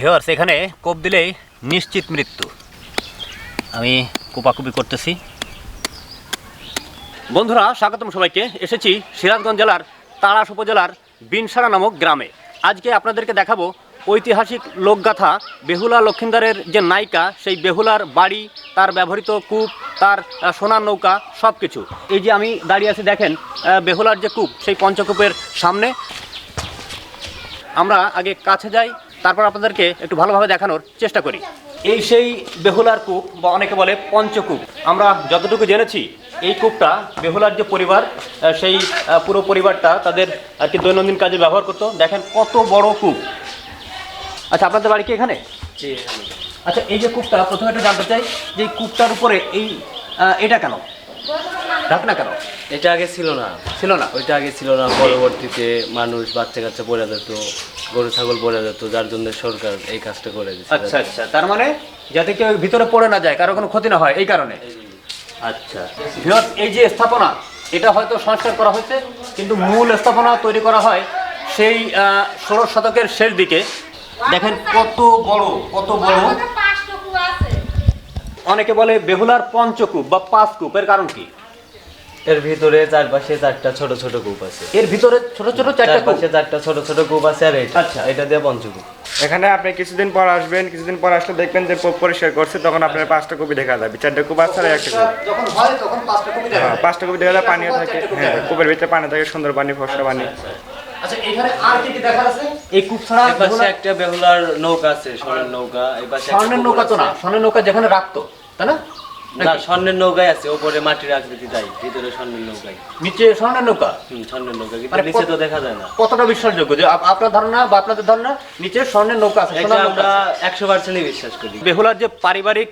Viewers এখানে কোপ দিলেই নিশ্চিত মৃত্যু। আমি কোপাকুপি করতেছি। বন্ধুরা, স্বাগতম সবাইকে। এসেছি সিরাজগঞ্জ জেলার তাড়াশ উপজেলার বিনসারা নামক গ্রামে। আজকে আপনাদেরকে দেখাবো ঐতিহাসিক লোকগাথা বেহুলা লক্ষিন্দারের যে নায়িকা, সেই বেহুলার বাড়ি, তার ব্যবহৃত কূপ, তার সোনার নৌকা সব কিছু এই যে আমি দাঁড়িয়ে আছি, দেখেন বেহুলার যে কূপ, সেই পঞ্চকূপের সামনে। আমরা আগে কাছে যাই তারপর আপনাদেরকে একটু ভালোভাবে দেখানোর চেষ্টা করি। এই সেই বেহুলার কূপ বা অনেকে বলে পঞ্চকূপ। আমরা যতটুকু জেনেছি এই কূপটা বেহুলার যে পরিবার সেই পুরো পরিবারটা তাদের আর কি দৈনন্দিন কাজে ব্যবহার করতো। দেখেন কত বড় কূপ। আচ্ছা আপনাদের বাড়ি কি এখানে? আচ্ছা এই যে কূপটা প্রথমে একটু জানতে চাই যে এই কূপটার উপরে এই এটা কেন? ঢাকনা কেন? এটা আগে ছিল না। ছিল না। ওইটা আগে ছিল না। পরবর্তীতে মানুষ বাচ্চা কাচ্চা পড়ে যেত। গরু ছাগল পড়ে যেত যার জন্য সরকার এই কাজটা করে দিচ্ছে। আচ্ছা আচ্ছা। তার মানে যাতে কেউ ভিতরে পড়ে না যায় কারও কোনো ক্ষতি না হয় এই কারণে। আচ্ছা। বৃহৎ এই যে স্থাপনা এটা হয়তো সংস্কার করা হয়েছে কিন্তু মূল স্থাপনা তৈরি করা হয় সেই ষোড়শ শতকের শেষ দিকে। দেখেন কত বড় কত বড়। অনেকে বলে বেহুলার পঞ্চকূপ বা পাঁচ কূপ এর কারণ কি? এর ভিতরে চারপাশে চারটা ছোট ছোট কূপ আছে। এর ভিতরে ছোট ছোট চারটা কূপ? চারপাশে চারটা ছোট ছোট কূপ আছে আর এটা। আচ্ছা। এটা দিয়ে পঞ্চকূপ। এখানে আপনি কিছুদিন পর আসবেন কিছুদিন পর আসলে দেখবেন যে প- পরিষ্কার করছে তখন আপনার পাঁচটা কপি দেখা যাবে। চারটা কূপ আছে আর একটা কূপ। যখন হয় তখন পাঁচটা দেখা হ্যাঁ যায়। পাঁচটা কপি দেখা যায় পানিও থাকে। হ্যাঁ কূপের ভিতরে পানি থাকে সুন্দর পানি ফসলা পানি। আচ্ছা এখানে আর কি কি দেখার আছে? এই কূপ ছাড়া এই পাশে একটা বেহুলার নৌকা আছে স্বর্ণের নৌকা। এই পাশে স্বর্ণের নৌকা তো না স্বর্ণের নৌকা যেখানে রাখতো তাই না? না স্বর্ণের নৌকাই আছে ওপরে মাটির আকৃতি তাই ভিতরে স্বর্ণের নৌকাই নিচে স্বর্ণের নৌকা? হুম স্বর্ণের নৌকা কিন্তু মানে নিচে তো দেখা যায় না। কতটা বিশ্বাসযোগ্য? যে আপনার ধারণা বা আপনাদের ধারণা নিচে স্বর্ণের নৌকা আছে এটা আমরা একশো পার্সেন্টই বিশ্বাস করি। বেহুলার যে পারিবারিক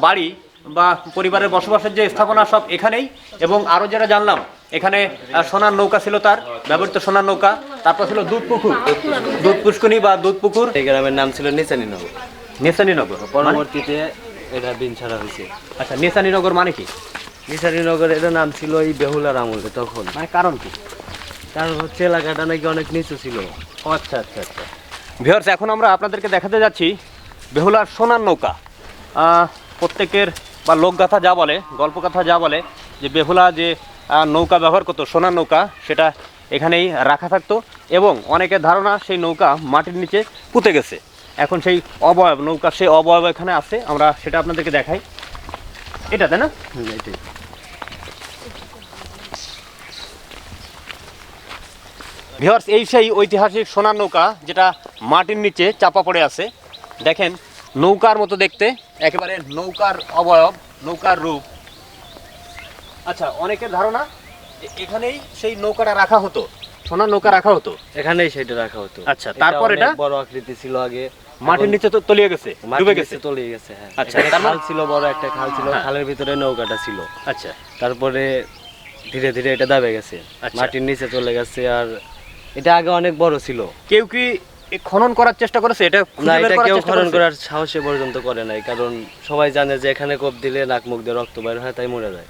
বাড়ি বা পরিবারের বসবাসের যে স্থাপনা সব এখানেই এবং আরও যেটা জানলাম এখানে সোনার নৌকা ছিল তার ব্যবহৃত সোনার নৌকা তারপর ছিল দুধ পুকুর। দুধ পুষ্কনি বা দুধ পুকুর। এই গ্রামের নাম ছিল নিচানীনগর। নেসানীনগর মানে- পরবর্তীতে এটা বিন ছাড়া হয়েছে। আচ্ছা নেসানীনগর মানে কি? নিচানীনগর এটা নাম ছিল এই বেহুলার আমলে তখন। মানে কারণ কি? কারণ হচ্ছে এলাকাটা নাকি অনেক নিচু ছিল। আচ্ছা আচ্ছা আচ্ছা। ভিওর্স এখন আমরা আপনাদেরকে দেখাতে যাচ্ছি বেহুলার সোনার নৌকা। প্রত্যেকের বা লোকগাথা যা বলে গল্পকথা যা বলে যে বেহুলা যে নৌকা ব্যবহার করতো সোনার নৌকা সেটা এখানেই রাখা থাকতো এবং অনেকের ধারণা সেই নৌকা মাটির নিচে পুঁতে গেছে। এখন সেই অবয়ব নৌকা সেই অবয়ব এখানে আছে আমরা সেটা আপনাদেরকে দেখাই। এটা তাই না? এটাই ভিওর্স এই সেই ঐতিহাসিক সোনার নৌকা যেটা মাটির নিচে চাপা পড়ে আছে। দেখেন নৌকার মতো দেখতে একেবারে নৌকার অবয়ব নৌকার রূপ। আচ্ছা অনেকের ধারণা এখানেই সেই নৌকাটা রাখা হতো। সোনার নৌকা রাখা হতো? এখানেই সেটা রাখা হতো। আচ্ছা, তারপর এটা? বড় আকৃতি ছিল আগে। মাটির নিচে তো তলিয়ে গেছে ডুবে গেছে। তলিয়ে গেছে হ্যাঁ। আচ্ছা, মানে- খাল ছিল বড় একটা খাল ছিল হ্যাঁ। খালের ভিতরে নৌকাটা ছিল। আচ্ছা। তারপরে ধীরে ধীরে এটা দাবে গেছে। আচ্ছা। মাটির নিচে চলে গেছে আর এটা আগে অনেক বড় ছিল। কেউ কি খনন করার চেষ্টা করেছে? এটা না এটা কেউ খনন? করার সাহসে পর্যন্ত করে নাই কারণ সবাই জানে যে এখানে কোপ দিলে নাক মুখ দিয়ে রক্ত বের হয় তাই মরে যায়।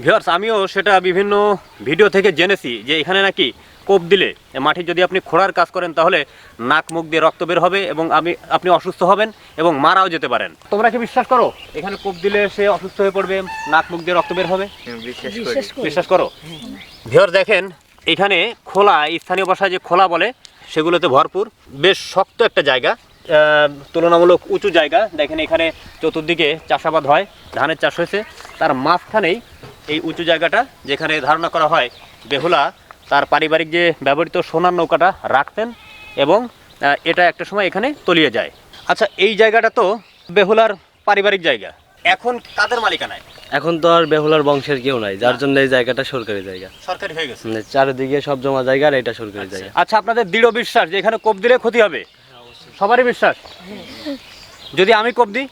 ভিউয়ার্স আমিও সেটা বিভিন্ন ভিডিও থেকে জেনেছি যে এখানে নাকি কোপ দিলে মাটি যদি আপনি খোঁড়ার কাজ করেন তাহলে নাক মুখ দিয়ে রক্ত বের হবে এবং আমি আপনি অসুস্থ হবেন এবং মারাও যেতে পারেন। তোমরা কি বিশ্বাস করো? এখানে কোপ দিলে সে অসুস্থ হয়ে পড়বে নাক মুখ দিয়ে রক্ত বের হবে? বিশ্বাস করো। ভিউয়ার দেখেন এখানে খোলা স্থানীয় ভাষায় যে খোলা বলে সেগুলোতে ভরপুর বেশ শক্ত একটা জায়গা তুলনামূলক উঁচু জায়গা। দেখেন এখানে চতুর্দিকে চাষাবাদ হয় ধানের চাষ হয়েছে। তার মাঝখানেই এই উঁচু জায়গাটা যেখানে ধারণা করা হয় বেহুলা তার পারিবারিক যে ব্যবহৃত সোনার নৌকাটা রাখতেন এবং এটা একটা সময় এখানে তলিয়ে যায়। আচ্ছা এই জায়গাটা তো বেহুলার পারিবারিক জায়গা। এখন কাদের মালিকানায়? এখন তো আর বেহুলার বংশের কেউ নাই যার জন্য এই জায়গাটা সরকারি জায়গা। সরকারি হয়ে গেছে। মানে চারিদিকে সব জমা জায়গা আর এটা সরকারি জায়গা। আচ্ছা আপনাদের দৃঢ় বিশ্বাস যে এখানে কোপ দিলে ক্ষতি হবে? সবারই বিশ্বাস? যদি আমি কোপ দিই?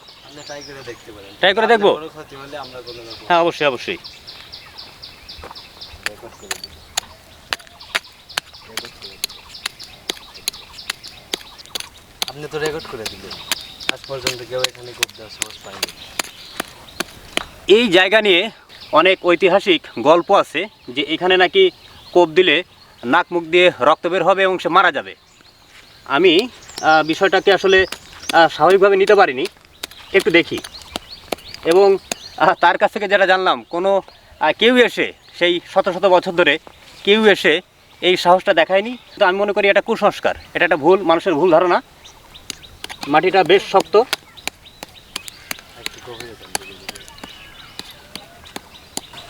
ট্রাই করে দেখব? হ্যাঁ অবশ্যই অবশ্যই। আপনি তো রেকর্ড করে দিলেন। আজ পর্যন্ত কেউ এখানে দেওয়ার সাহস এই জায়গা নিয়ে অনেক ঐতিহাসিক গল্প আছে, যে এখানে নাকি কোপ দিলে নাক মুখ দিয়ে রক্ত বের হবে এবং সে মারা যাবে। আমি বিষয়টাকে আসলে স্বাভাবিকভাবে নিতে পারিনি। একটু দেখি। এবং তার কাছ থেকে যেটা জানলাম, কোনো কেউ এসে সেই শত শত বছর ধরে কেউ এসে এই সাহসটা দেখায়নি। তো আমি মনে করি এটা কুসংস্কার। এটা একটা ভুল, মানুষের ভুল ধারণা। মাটিটা বেশ শক্ত।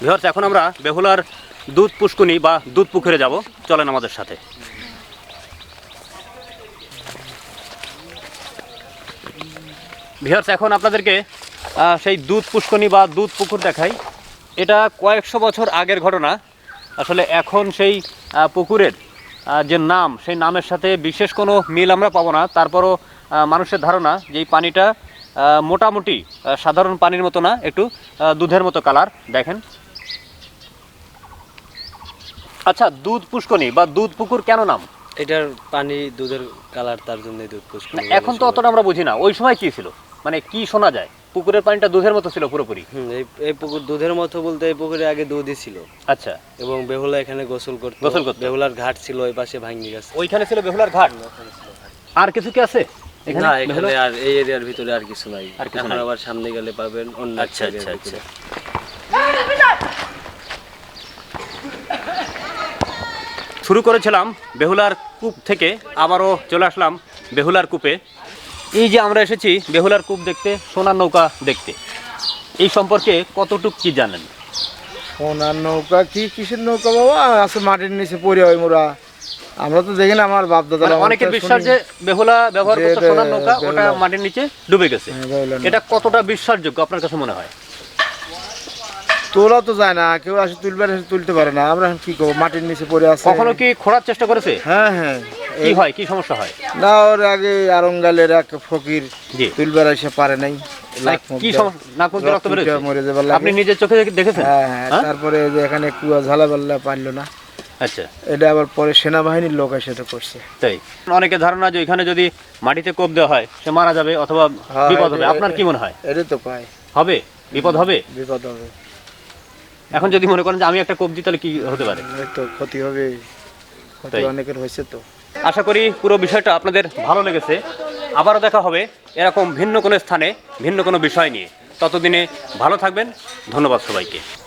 ভিওর্স এখন আমরা বেহুলার দুধ পুষ্কুনি বা দুধ পুকুরে যাব। চলেন আমাদের সাথে। ভিওর্স এখন আপনাদেরকে সেই দুধ পুষ্কনি বা দুধ পুকুর দেখাই। এটা কয়েকশো বছর আগের ঘটনা। আসলে এখন সেই পুকুরের যে নাম, সেই নামের সাথে বিশেষ কোনো মিল আমরা পাবো না। তারপরও মানুষের ধারণা যে এই পানিটা মোটামুটি সাধারণ পানির মতো না একটু দুধের মতো কালার দেখেন। আচ্ছা দুধ পুষ্কনি বা দুধ পুকুর কেন নাম? এটার পানি দুধের কালার তার জন্য দুধ পুষ্কর মানে এখন তো অতটা আমরা বুঝি না। ওই সময় কি ছিল? মানে কি শোনা যায়? পুকুরের পানিটা দুধের মতো ছিল পুরোপুরি? এই এই পুকুর দুধের মতো বলতে এই পুকুরে আগে দুধই ছিল। আচ্ছা। এবং বেহুলা এখানে গোসল করতো। গোসল করতো। বেহুলার ঘাট ছিল ওই পাশে ভাঙ্গি গেছে। ওইখানে ছিল বেহুলার ঘাট। আর কিছু কি আছে? না এখানে আর এই এরিয়ার ভিতরে আর কিছু নাই। এখন আবার সামনে গেলে পাবেন অন্য আচ্ছা আচ্ছা আচ্ছা। শুরু করেছিলাম বেহুলার কূপ থেকে আবারও চলে আসলাম বেহুলার কূপে। এই যে আমরা এসেছি বেহুলার কূপ দেখতে সোনার নৌকা দেখতে। এই সম্পর্কে কতটুক কি জানেন? সোনার নৌকা কি কিসের নৌকা বাবা? আছে মাটির নিচে পড়ে হয় মোরা। আমরা তো দেখি না আমার বাপ দাদা মানে অনেকের বিশ্বাস যে বেহুলা ব্যবহার করতো সোনার নৌকা ওটা মাটির নিচে ডুবে গেছে। হ্যাঁ। এটা কতটা বিশ্বাসযোগ্য আপনার কাছে মনে হয়? তোলা তো যায় না কেউ আসে তুলবার তুলতে পারে না। আমরা কি করব? মাটির নিচে পড়ে আছে। কখনো কি খোঁড়ার চেষ্টা করেছে? হ্যাঁ হ্যাঁ। কি হয় কি সমস্যা হয়? না ওর আগে আরঙ্গালের এক ফকির তুলবার এসে পারে নাই। কি। সমস্যা? রক্ত মরে আপনি নিজের চোখে দেখে- দেখেছেন? হ্যাঁ হ্যাঁ হ্যাঁ? তারপরে যে এখানে কুয়া ঝালা পারল না। আচ্ছা। এটা আবার পরে সেনাবাহিনীর লোক এসে এটা করছে। তাই। অনেকে ধারণা যে এখানে যদি মাটিতে কোপ দেওয়া হয় সে মারা যাবে অথবা হ্যাঁ, বিপদ হবে। আপনার কি মনে হয়? এটা তো পায় হবে? বিপদ হবে? বিপদ হবে। এখন যদি মনে করেন যে আমি একটা কোপ দিই তাহলে কি হতে পারে? তো ক্ষতি হবে। ক্ষতি অনেকের হয়েছে তো। আশা করি পুরো বিষয়টা আপনাদের ভালো লেগেছে। আবারও দেখা হবে এরকম ভিন্ন কোনো স্থানে ভিন্ন কোনো বিষয় নিয়ে। ততদিনে ভালো থাকবেন। ধন্যবাদ সবাইকে।